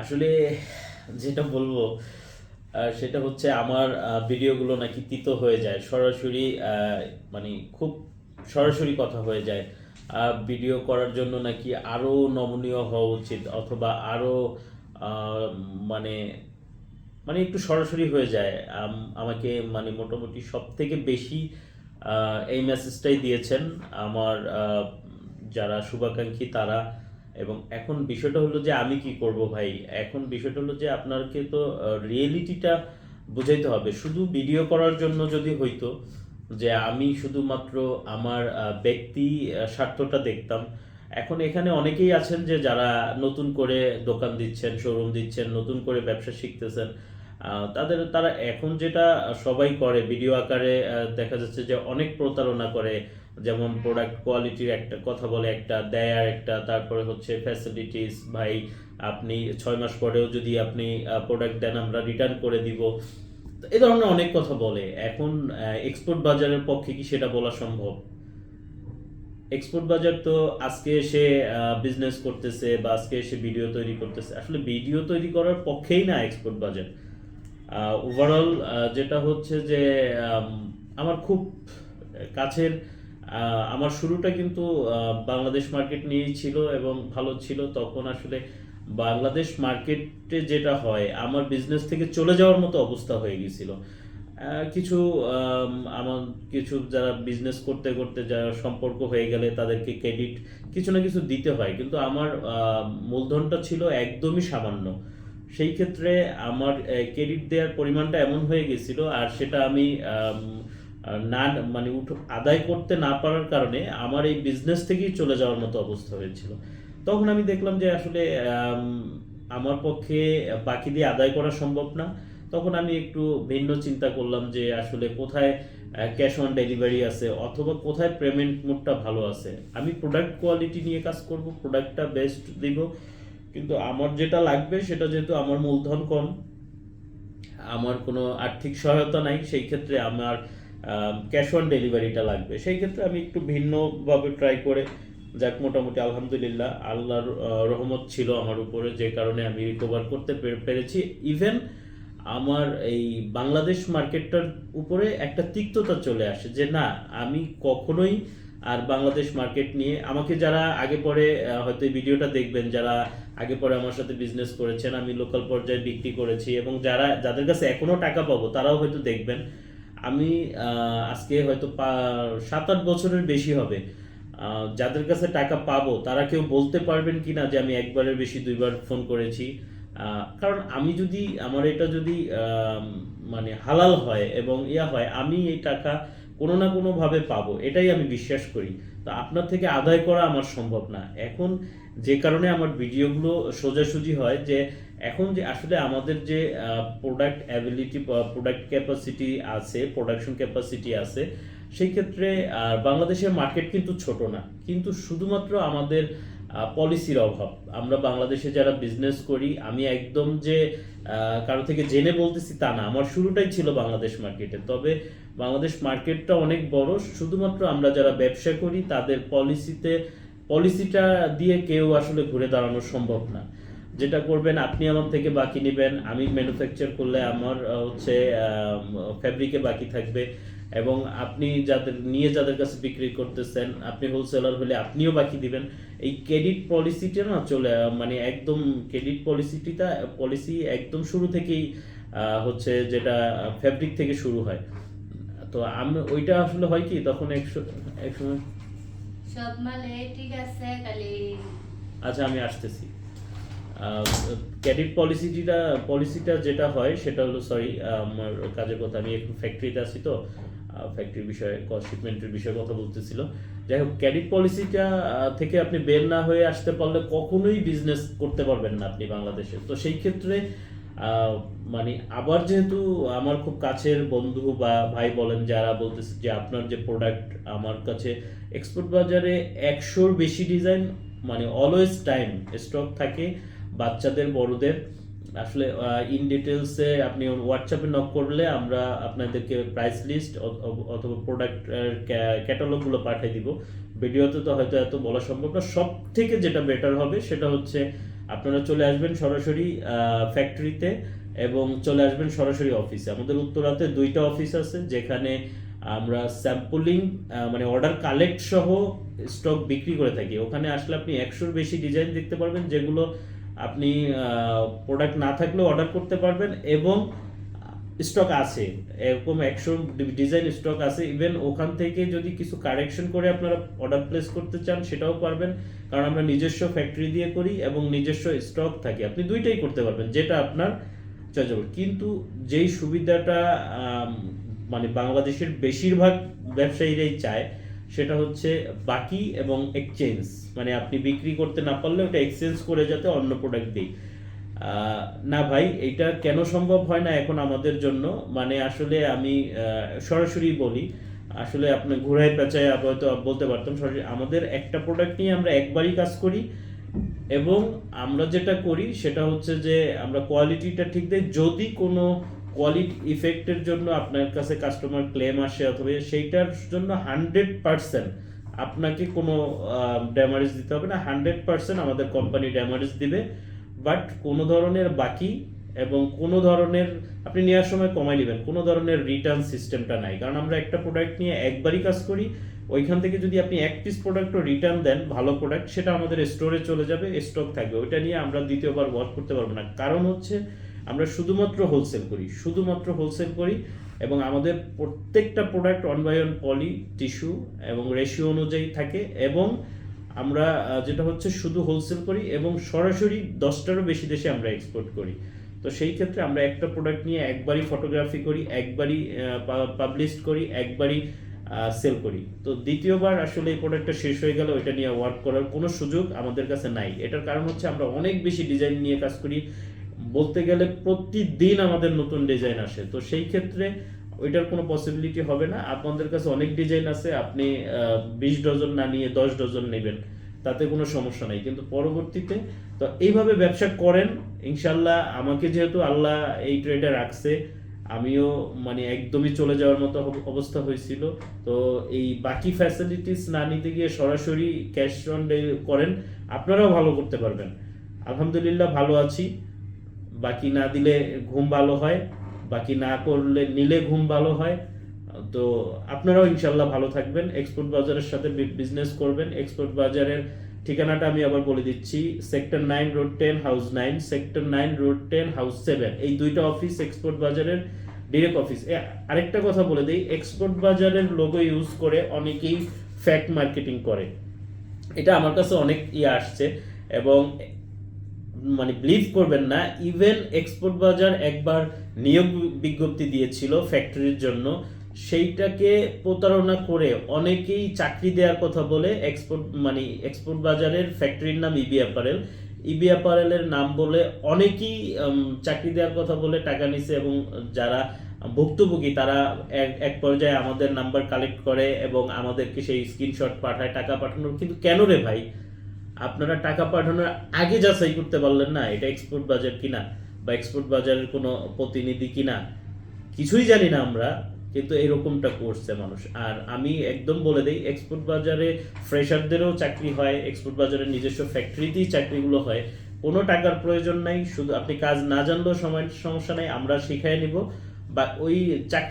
আসলে যেটা বলব সেটা হচ্ছে আমার ভিডিওগুলো নাকি তিতো হয়ে যায়। সরাসরি মানে খুব সরাসরি কথা হয়ে যায়। ভিডিও করার জন্য নাকি আরও নমনীয় হওয়া উচিত অথবা আরও মানে মানে একটু সরাসরি হয়ে যায়। আমাকে মানে মোটামুটি সব থেকে বেশি এই মেসেজটাই দিয়েছেন। আমার যারা শুভাকাঙ্ক্ষী তারা এবং এখন বিষয়টা হলো যে আমি কি করব ভাই? এখন বিষয়টা হলো যে আপনাকে তো রিয়েলিটিটা বুঝাইতে হবে। শুধু ভিডিও করার জন্য যদি হইতো, যে আমি শুধুমাত্র আমার ব্যক্তি স্বার্থটা দেখতাম। এখন এখানে অনেকেই আছেন যে যারা নতুন করে দোকান দিচ্ছেন শোরুম দিচ্ছেন, নতুন করে ব্যবসা শিখতেছেন। তাদের, তারা এখন যেটা সবাই করে ভিডিও আকারে দেখা যাচ্ছে যে অনেক প্রতারণা করে, যেমন প্রোডাক্ট কোয়ালিটির একটা কথা বলে, একটা দেয় আর একটা, তারপরে হচ্ছে ফ্যাসিলিটিস ভাই, আপনি ছয় মাস পরেও যদি আপনি প্রোডাক্ট দেন, আমরা রিটার্ন করে দিব। এ ধরনের অনেক কথা বলে। এখন এক্সপোর্ট বাজারের পক্ষে কি সেটা বলা সম্ভব? এক্সপোর্ট বাজার তো আজকে এসে বিজনেস করতেছে বা আজকে এসে ভিডিও তৈরি করতেছে। আসলে ভিডিও তৈরি করার পক্ষেই না এক্সপোর্ট বাজার। ওভারঅল যেটা হচ্ছে যে আম, আমার খুব কাছের আমার শুরুটা কিন্তু বাংলাদেশ মার্কেট নিয়েই ছিল এবং ভালো ছিল। তখন আসলে বাংলাদেশ মার্কেটে যেটা হয় আমার বিজনেস থেকে চলে যাওয়ার মতো অবস্থা হয়ে গেছিল। কিছু আম, আমার কিছু যারা বিজনেস করতে করতে যারা সম্পর্ক হয়ে গেলে তাদেরকে ক্রেডিট কিছু না কিছু দিতে হয়। কিন্তু আমার মূলধনটা ছিল একদমই সামান্য। সেই ক্ষেত্রে আমার ক্রেডিট দেওয়ার পরিমাণটা এমন হয়ে গেছিল আর সেটা আমি না মানে উঠ, আদায় করতে না পারার কারণে আমার এই বিজনেস থেকেই চলে যাওয়ার মতো অবস্থা হয়েছিল। তখন আমি দেখলাম যে আসলে আমার পক্ষে বাকি দিয়ে আদায় করা সম্ভব না। তখন আমি একটু ভিন্ন চিন্তা করলাম যে আসলে কোথায় ক্যাশ অন ডেলিভারি আছে অথবা কোথায় পেমেন্ট মোডটা ভালো আছে। আমি প্রোডাক্ট কোয়ালিটি নিয়ে কাজ করব প্রোডাক্টটা বেস্ট দিব। কিন্তু আমার যেটা লাগবে সেটা যেহেতু আমার মূলধন কম, আমার কোনো আর্থিক সহায়তা নাই, সেই ক্ষেত্রে আমার ক্যাশ অন ডেলিভারিটা লাগবে। সেই ক্ষেত্রে আমি একটু ভিন্নভাবে ট্রাই করে যাক, মোটামুটি আলহামদুলিল্লাহ আল্লাহর রহমত ছিল আমার উপরে, যে কারণে আমি রিকভার করতে পেরেছি। ইভেন আমার এই বাংলাদেশ মার্কেটটার উপরে একটা তিক্ততা চলে আসে যে না, আমি কখনোই আর বাংলাদেশ মার্কেট নিয়ে আমাকে যারা আগে পরে হয়তো ভিডিওটা দেখবেন, যারা আগে পরে আমার সাথে বিজনেস করেছেন, আমি লোকাল পর্যায়ে বিক্রি করেছি এবং যারা, যাদের কাছে এখনও টাকা পাবো, তারাও হয়তো দেখবেন, আমি আজকে হয়তো সাত আট বছরের বেশি হবে। যাদের কাছে টাকা পাবো, তারা কেউ বলতে পারবেন কিনা যে আমি একবারের বেশি দুইবার ফোন করেছি। কারণ আমি যদি, আমার এটা যদি মানে হালাল হয় এবং ইয়া হয়, আমি এই টাকা কোনো না কোনোভাবে পাবো, এটাই আমি বিশ্বাস করি। তো আপনার থেকে আদায় করা আমার সম্ভব না। এখন যে কারণে আমার ভিডিওগুলো সোজাসুজি হয় যে এখন যে আসলে আমাদের যে প্রোডাক্ট অ্যাবিলিটি প্রোডাক্ট ক্যাপাসিটি আছে প্রোডাকশন ক্যাপাসিটি আছে, সেই ক্ষেত্রে বাংলাদেশের মার্কেট কিন্তু ছোট না। কিন্তু শুধুমাত্র আমাদের পলিসির অভাব। আমরা বাংলাদেশে যারা বিজনেস করি, আমি একদম যে কারও থেকে জেনে বলতেছি তা না। আমার শুরুটাই ছিল বাংলাদেশ মার্কেটে তবে বাংলাদেশ মার্কেটটা অনেক বড়। শুধুমাত্র আমরা যারা ব্যবসা করি, তাদের পলিসিতে পলিসিটা দিয়ে কেউ আসলে ঘুরে দাঁড়ানো সম্ভব না। যেটা করবেন, আপনি আমার থেকে বাকি নেবেন, আমি ম্যানুফ্যাকচার করলে আমার হচ্ছে ফ্যাব্রিকে বাকি থাকবে এবং আপনি যাদের, নিয়ে যাদের কাছে বিক্রি করতেছেন, আপনি হোলসেলার হলে আপনিও বাকি দিবেন। এই ক্রেডিট পলিসিটা না চলে মানে একদম ক্রেডিট পলিসিটিটা পলিসি একদম শুরু থেকেই হচ্ছে যেটা ফ্যাব্রিক থেকে শুরু হয়। তো আমি, ওইটা আসলে হয় কি, তখন একশো এক সময় সব মালে, ঠিক আছে আচ্ছা আমি আসতেছি। ক্রেডিট পলিসিটা পলিসিটা যেটা হয়, সেটা হলো সরি আমার কাজের কথা, আমি এখন ফ্যাক্টরিতে আছি তো ফ্যাক্টরির বিষয়ে শিপমেন্টের বিষয়ে কথা বলতেছিল। যাই হোক ক্রেডিট পলিসিটা থেকে আপনি বের না হয়ে আসতে পারলে কখনোই বিজনেস করতে পারবেন না আপনি বাংলাদেশে। তো সেই ক্ষেত্রে মানে আবার যেহেতু আমার খুব কাছের বন্ধু বা ভাই বলেন যারা বলতেছে যে আপনার যে প্রোডাক্ট আমার কাছে এক্সপোর্ট বাজারে একশোর বেশি ডিজাইন মানে অলওয়েজ টাইম স্টক থাকে বাচ্চাদের, বড়দের। আসলে ইন ডিটেলসে আপনি হোয়াটসঅ্যাপে নক করলে আমরা আপনাদেরকে প্রাইস লিস্ট অথবা প্রোডাক্ট ক্যাটালগুলো পাঠিয়ে দিব। ভিডিওতে তো হয়তো এত বলা সম্ভব না। সব থেকে যেটা বেটার হবে সেটা হচ্ছে আপনারা চলে আসবেন সরাসরি ফ্যাক্টরিতে এবং চলে আসবেন সরাসরি অফিসে আমাদের উত্তরাতে দুইটা অফিস আছে যেখানে আমরা স্যাম্পলিং মানে অর্ডার কালেক্ট সহ স্টক বিক্রি করে থাকি। ওখানে আসলে আপনি একশোর বেশি ডিজাইন দেখতে পারবেন যেগুলো আপনি প্রোডাক্ট না থাকলেও অর্ডার করতে পারবেন এবং স্টক আছে, এরকম একশো ডিজাইন স্টক আছে ইভেন ওখান থেকে যদি কিছু কারেকশন করে আপনারা অর্ডার প্লেস করতে চান, সেটাও পারবেন। কারণ আমরা নিজস্ব ফ্যাক্টরি দিয়ে করি এবং নিজস্ব স্টক থাকে। আপনি দুইটাই করতে পারবেন, যেটা আপনার চয়েসেবল। কিন্তু যেই সুবিধাটা মানে বাংলাদেশের বেশিরভাগ ব্যবসায়ীরাই চায়, সেটা হচ্ছে বাকি এবং এক্সচেঞ্জ মানে আপনি বিক্রি করতে না পারলে ওটা এক্সচেঞ্জ করে যাতে অন্য প্রোডাক্ট দিই। না ভাই এটা কেন সম্ভব হয় না এখন আমাদের জন্য? মানে আসলে আমি সরাসরি বলি, আসলে আপনি ঘোড়ায় পেঁচায় হয়তো বলতে পারতাম, সরাসরি আমাদের একটা প্রোডাক্ট নিয়ে আমরা একবারই কাজ করি এবং আমরা যেটা করি সেটা হচ্ছে যে আমরা কোয়ালিটিটা ঠিক দেই। যদি কোনো কোয়ালিটি ইফেক্টের জন্য আপনার কাছে কাস্টমার ক্লেম আসে অথবা সেইটার জন্য হান্ড্রেড পার্সেন্ট আপনাকে কোনো ড্যামারেজ দিতে হবে না। হান্ড্রেড পার্সেন্ট আমাদের কোম্পানি ড্যামারেজ দিবে। বাট কোনো ধরনের বাকি এবং কোনো ধরনের আপনি নেওয়ার সময় কমাই নেবেন, কোনো ধরনের রিটার্ন সিস্টেমটা নাই। কারণ আমরা একটা প্রোডাক্ট নিয়ে একবারই কাজ করি, ওইখান থেকে যদি আপনি এক পিস প্রোডাক্টও রিটার্ন দেন, ভালো প্রোডাক্ট সেটা আমাদের স্টোরে চলে যাবে স্টক থাকবে। ওইটা নিয়ে আমরা দ্বিতীয়বার ওয়ার্ক করতে পারব না। কারণ হচ্ছে আমরা শুধুমাত্র হোলসেল করি, শুধুমাত্র হোলসেল করি এবং আমাদের প্রত্যেকটা প্রোডাক্ট অন পলি টিস্যু এবং রেশিও অনুযায়ী থাকে এবং আমরা যেটা হচ্ছে শুধু হোলসেল করি এবং সরাসরি দশটারও বেশি দেশে আমরা এক্সপোর্ট করি। তো সেই ক্ষেত্রে আমরা একটা প্রোডাক্ট নিয়ে একবারই ফটোগ্রাফি করি, একবারই পাবলিশ করি, একবারই সেল করি। তো দ্বিতীয়বার আসলে এই প্রোডাক্টটা শেষ হয়ে গেলে, ওইটা নিয়ে ওয়ার্ক করার কোনো সুযোগ আমাদের কাছে নাই। এটার কারণ হচ্ছে আমরা অনেক বেশি ডিজাইন নিয়ে কাজ করি। বলতে গেলে প্রতিদিন আমাদের নতুন ডিজাইন আসে। তো সেই ক্ষেত্রে ওইটার কোনো পসিবিলিটি হবে না। আপনাদের কাছে অনেক ডিজাইন আছে, আপনি বিশ ডজন না নিয়ে দশ ডজন নেবেন, তাতে কোনো সমস্যা নাই। কিন্তু পরবর্তীতে তো এইভাবে ব্যবসা করেন, ইনশাল্লাহ আমাকে যেহেতু আল্লাহ এই ট্রেডে রাখছে, আমিও মানে একদমই চলে যাওয়ার মতো অবস্থা হয়েছিল। তো এই বাকি ফ্যাসিলিটিস না নিতে গিয়ে সরাসরি ক্যাশ অন করেন, আপনারাও ভালো করতে পারবেন। আলহামদুলিল্লাহ ভালো আছি। বাকি না দিলে ঘুম ভালো হয়। বাকি না করলে নিলে ঘুম ভালো হয়। তো আপনারাও ইনশাল্লাহ ভালো থাকবেন। এক্সপোর্ট বাজারের সাথে বিজনেস করবেন। এক্সপোর্ট বাজারের ঠিকানাটা আমি আবার বলে দিচ্ছি। Sector nine road ten house nine sector nine road ten house seven এই দুইটা অফিস এক্সপোর্ট বাজারের ডিরেক্ট অফিস আরেকটা কথা বলে দিই। এক্সপোর্ট বাজারের লোগো ইউজ করে অনেকেই ফ্যাক্ট মার্কেটিং করে। এটা আমার কাছে অনেক ইয়ে আসছে এবং মানে বিলিভ করবেন না ইভেন এক্সপোর্ট বাজার একবার নিয়োগ বিজ্ঞপ্তি দিয়েছিল ফ্যাক্টরির জন্য, সেইটাকে প্রতারণা করে অনেকেই চাকরি দেওয়ার কথা বলে এক্সপোর্ট মানে এক্সপোর্ট বাজারের ফ্যাক্টরির নাম ইবি অ্যাপারেল ইবি অ্যাপারেলের নাম বলে অনেকেই চাকরি দেওয়ার কথা বলে টাকা নিছে এবং যারা ভুক্তভোগী, তারা এক পর্যায়ে আমাদের নাম্বার কালেক্ট করে এবং আমাদেরকে সেই স্ক্রিনশট পাঠায়, টাকা পাঠানোর। কিন্তু কেন রে ভাই? আপনারা টাকা পাঠানোর আগে যাচাই করতে পারলেন না, এটা এক্সপোর্ট বাজার কিনা বা এক্সপোর্ট বাজারের কোনো প্রতিনিধি কিনা, কিছুই জানি না আমরা, কিন্তু এরকমটা করছে মানুষ। আর আমি একদম বলে দিই এক্সপোর্ট বাজারে ফ্রেশারদেরও চাকরি হয় এক্সপোর্ট বাজারের নিজস্ব ফ্যাক্টরিতেই চাকরিগুলো হয়। কোনো টাকার প্রয়োজন নাই, শুধু আপনি কাজ না জানলেও সময় সমস্যা নাই, আমরা শিখাই নিব। বা ওই চাকরি